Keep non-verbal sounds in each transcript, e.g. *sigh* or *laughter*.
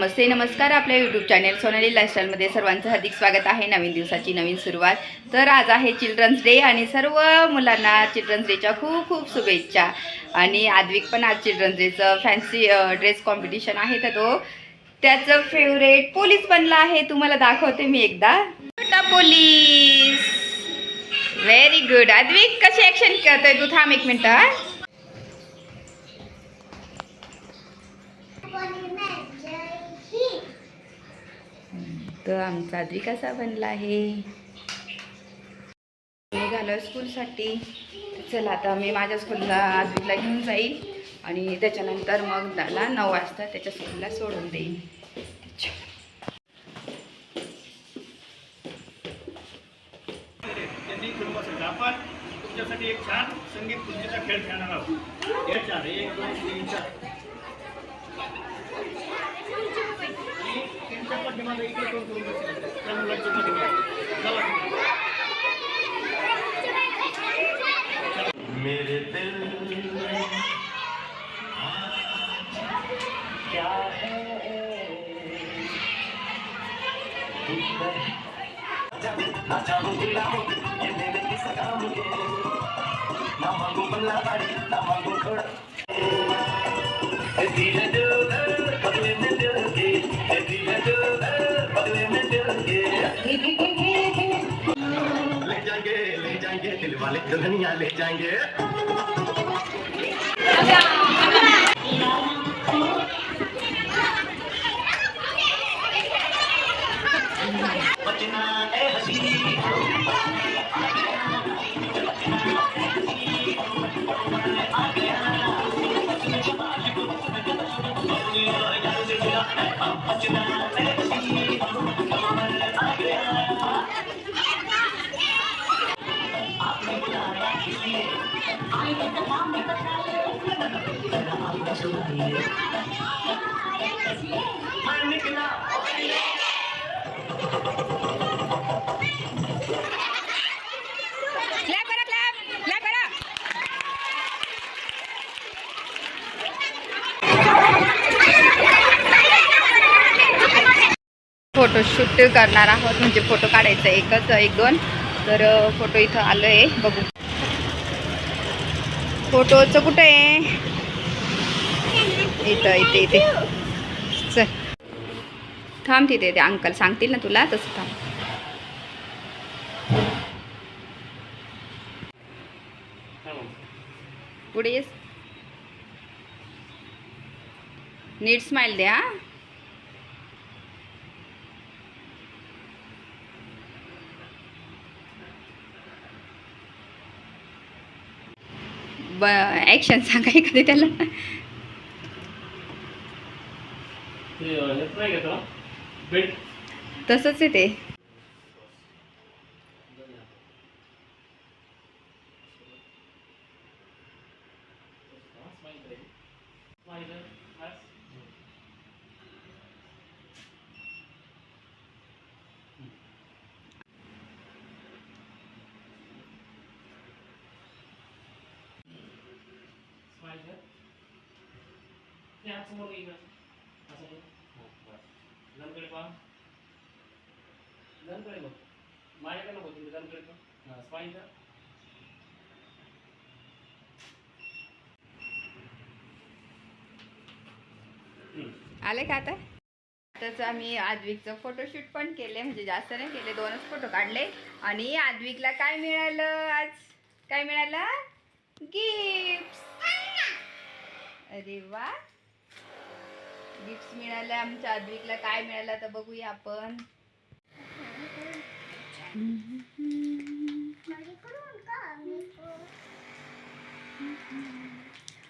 नमस्ते नमस्कार आपल्या YouTube channel Sonali लाईफस्टाईलमध्ये सर्वांचं हार्दिक स्वागत आहे. नवीन दिवसाची नवीन सुरुवात. तर आज आहे चिल्ड्रन्स डे आणि सर्व मुलांना चिल्ड्रन्स डेच्या खूप खूप शुभेच्छा. आणि आद्विक पण आज चिल्ड्रन्स डेचं फॅन्सी ड्रेस कॉम्पिटिशन आहे. तर तो त्याचं फेवरेट पोलीस बनला आहे. तुम्हाला दाखवते मी एकदा. छोटा पोलीस व्हेरी गुड आद्विक कशी ॲक्शन करतोय तू? थांब एक मिनटं हा आमचा आद्विक कसा बनला आहे? निघालो स्कूलसाठी. चला आता मी माझ्या स्कूलला आद्विकला घेऊन जाईल आणि त्याच्यानंतर मग त्याला नऊ वाजता त्याच्या स्कूलला सोडून देईन. आपण तुमच्यासाठी एक छान संगीत पूजेचा खेळ खेळणार आहोत. मेरे दिल क्या है? चाहूँ गुलाम ये मेरे किस काम के? ना मांगू बल्ला बाड़ी, ना मांगू घोड़ा। ए धीरे ले जाएंगे ले जाएंगे दिल वाले दुल्हनिया ले जाएंगे। फोटोशूट करणार आहोत. म्हणजे फोटो काढायचा एकच एक दोन. तर फोटो इथं आलो आहे बघू. फोटोचं कुठं आहे? इथं इथे इथे. चल. थांब तिथे ते अंकल सांगतील ना तुला तसं थांब. पुढे येस नीट स्माइल द्या ब ॲक्शन सांगा एखादी त्याला. नाही घेतो बेल्ट तसंच आहे ते माझ्याकडे नको तुम्ही जनकडे स्माईल आले का आता? आताच आम्ही आद्विकचं फोटोशूट पण केले म्हणजे जास्त नाही केले दोनच फोटो काढले. आणि आद्विकला काय मिळालं आज? काय मिळालं? गिफ्ट अरे वा. गिफ्ट मिळालं आमच्या आद्विकला काय मिळालं तर बघूया आपण.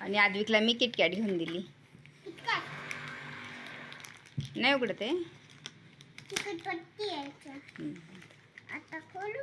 आणि आद्विकला मी किटकॅट घेऊन दिली. नाही उघडत आहे? पट्टी यायचं हम्म, आता खोलू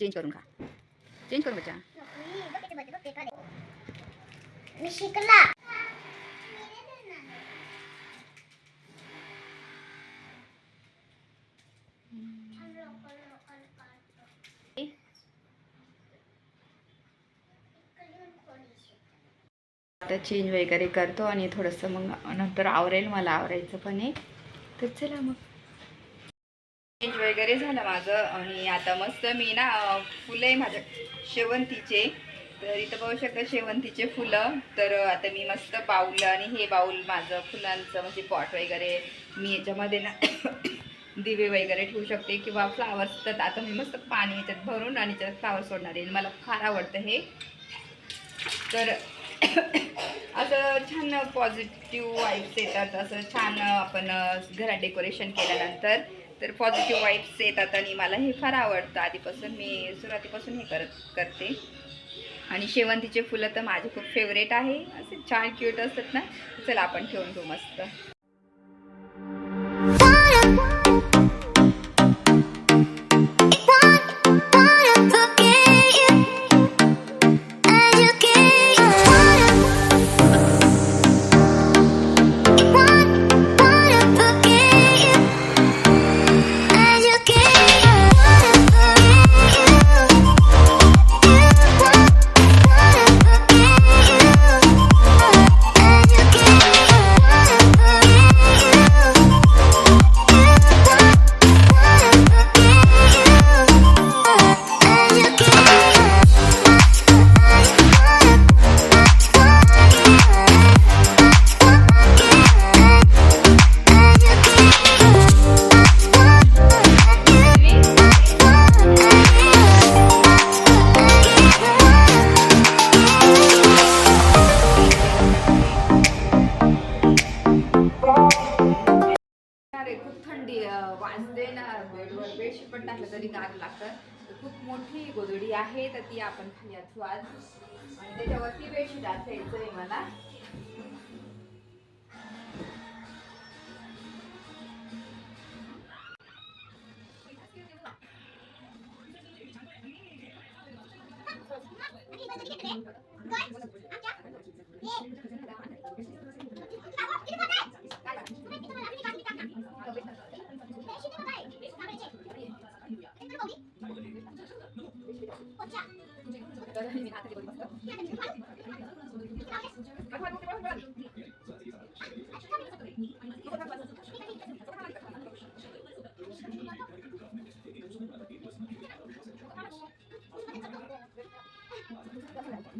चेंज करून खा. चेंज करून बच्चा मी शिकला. आता चेंज वगैरे करतो आणि थोडंसं मग नंतर आवरेल मला आवरायचं पण आहे तर चला मग. चेंज वगैरे झालं माझं आणि आता मस्त मी ना फुलं आहे माझ्या शेवंतीचे. तर इथं पाहू शकता शेवंतीचे फुलं. तर आता मी मस्त बाऊल आणि हे बाऊल माझं फुलांचं म्हणजे पॉट वगैरे मी याच्यामध्ये ना *coughs* दिवे वगैरे ठेवू शकते किंवा फ्लावर्स तर आता मी मस्त पाणी याच्यात भरून आणि त्याच्यात फ्लावर सोडणार आहे. मला फार आवडतं हे. तर *coughs* असं छान पॉझिटिव्ह वाईब्स येतात. असं छान आपण घरात डेकोरेशन केल्यानंतर. तर पॉझिटिव्ह वाईब्स येतात आणि मला हे फार आवडतं. आधीपासून मी सुरुवातीपासून हे करत करते. आणि शेवंतीचे फुलं तर माझे खूप फेवरेट आहे. असे छान क्यूट असतात ना. चला आपण ठेवून घेऊ मस्त. आहे खूप थंडी वाजते ना बेडवर बेडशीट पण टाकलं तरी गार लागतं खूप मोठी गोधडी आहे तर ती आपण खाली असू आज आणि त्याच्यावरती बेडशीट असायचं आहे मला *laughs* काही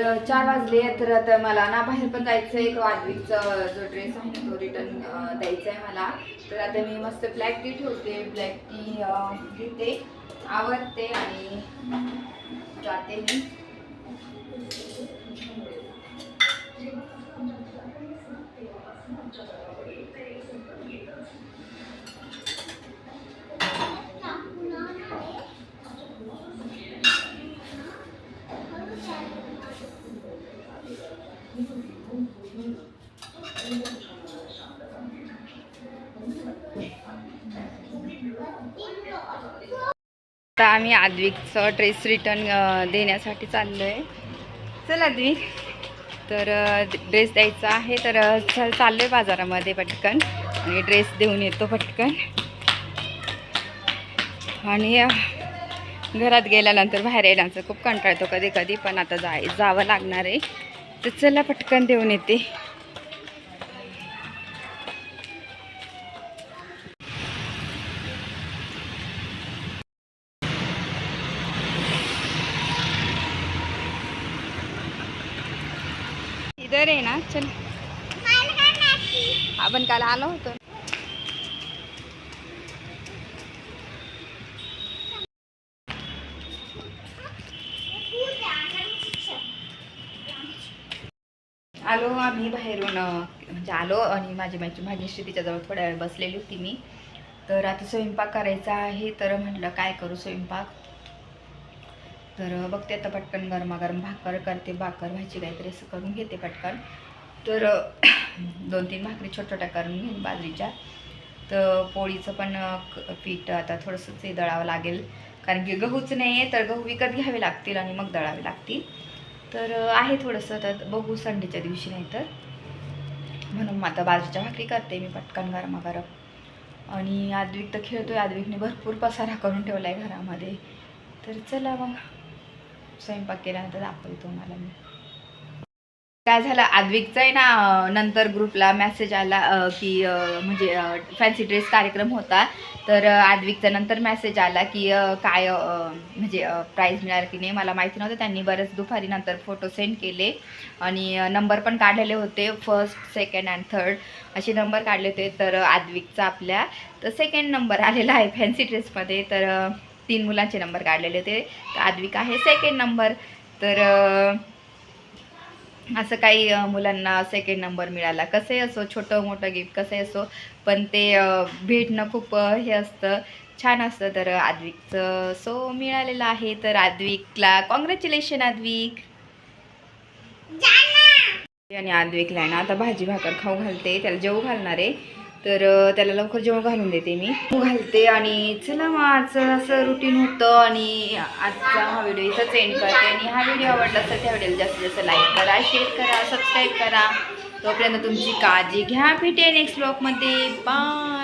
चार वाजले तर आता मला ना बाहेर पण जायचं आहे. तो आदवीचा जो ड्रेस आहे ना तो रिटर्न द्यायचा आहे मला. तर आता मी मस्त ब्लॅक टी ठेवते. ब्लॅक टी घेते. आवडते आणि जाते मी. आम्ही आद्विकचं ड्रेस रिटर्न देण्यासाठी चाललो आहे चल आद्विक तर ड्रेस द्यायचा आहे तर चल चाललो आहे बाजारामध्ये पटकन. आणि ड्रेस देऊन येतो पटकन. आणि घरात गेल्यानंतर बाहेर येण्याचं खूप कंटाळतो कधी कधी पण आता जाय जावं लागणार आहे. तर चला पटकन देऊन येते. इधर आहे ना चल. आपण काल आलो होतो. आलो आम्ही बाहेरून म्हणजे आलो आणि माझी माझी भाजीश्री तिच्याजवळ थोड्या वेळ बसलेली होती मी. तर आता स्वयंपाक करायचा आहे तर म्हटलं काय करू स्वयंपाक? तर बघते आता पटकन गरमागरम भाकर करते. भाकर भाजी काहीतरी असं करून घेते पटकन. तर *clears throat* दोन तीन भाकरी छोट्या छोट्या करून घेईन बाजरीच्या. तर पोळीचं पण पीठ आता थोडंसं ते दळावं लागेल. कारण की गहूच नाही आहे तर गहू विकत घ्यावे लागतील आणि मग दळावे लागतील. तर आहे थोडंसं तर बघू संडेच्या दिवशी नाही तर म्हणून मग आता बाजरीच्या भाकरी करते मी पटकन गरमागरम. आणि आद्विक तर खेळतो आहे आद्विकने भरपूर पसारा करून ठेवला आहे घरामध्ये. तर चला मग. स्वयंपाक केल्यानंतर दाखवते तुम्हाला मी. काय झालं आद्विकचा आहे ना नंतर ग्रुपला मेसेज आला की म्हणजे फॅन्सी ड्रेस कार्यक्रम होता. तर आद्विकचा नंतर मेसेज आला की काय म्हणजे प्राईज मिळालं की नाही मला माहिती नव्हतं. त्यांनी बरेच दुपारी नंतर फोटो सेंड केले आणि नंबर पण काढलेले होते फर्स्ट सेकंड अँड थर्ड असे नंबर काढले होते तर आद्विकचा आपल्या तर सेकंड नंबर आलेला आहे फॅन्सी ड्रेसमध्ये तर तीन मुलांचे नंबर काढलेले होते. आद्विक आहे सेकंड नंबर तर असं काही मुलांना सेकंड नंबर मिळाला. कसंही असो छोटं मोठं गिफ्ट कसंही असो पण ते भेटणं खूप हे असतं. छान असतं. तर आद्विकचं सो मिळालेलं आहे. तर आद्विकला कॉंग्रॅच्युलेशन आद्विक. आणि आद्विकला आहे ना आता भाजी भाकर खाऊ घालते. त्याला जेवू घालणार आहे. तर त्याला लवकर जेवण घालून देते मी. घालते आणि चला मग आजचं असं रुटीन होतं आणि आजचा हा व्हिडिओ इथंच एंड करते. आणि हा व्हिडिओ आवडला असेल त्या व्हिडिओला जास्तीत जास्त लाईक करा शेअर करा सबस्क्राईब करा. तोपर्यंत तुमची काळजी घ्या. भेटे नेक्स्ट ब्लॉगमध्ये बाय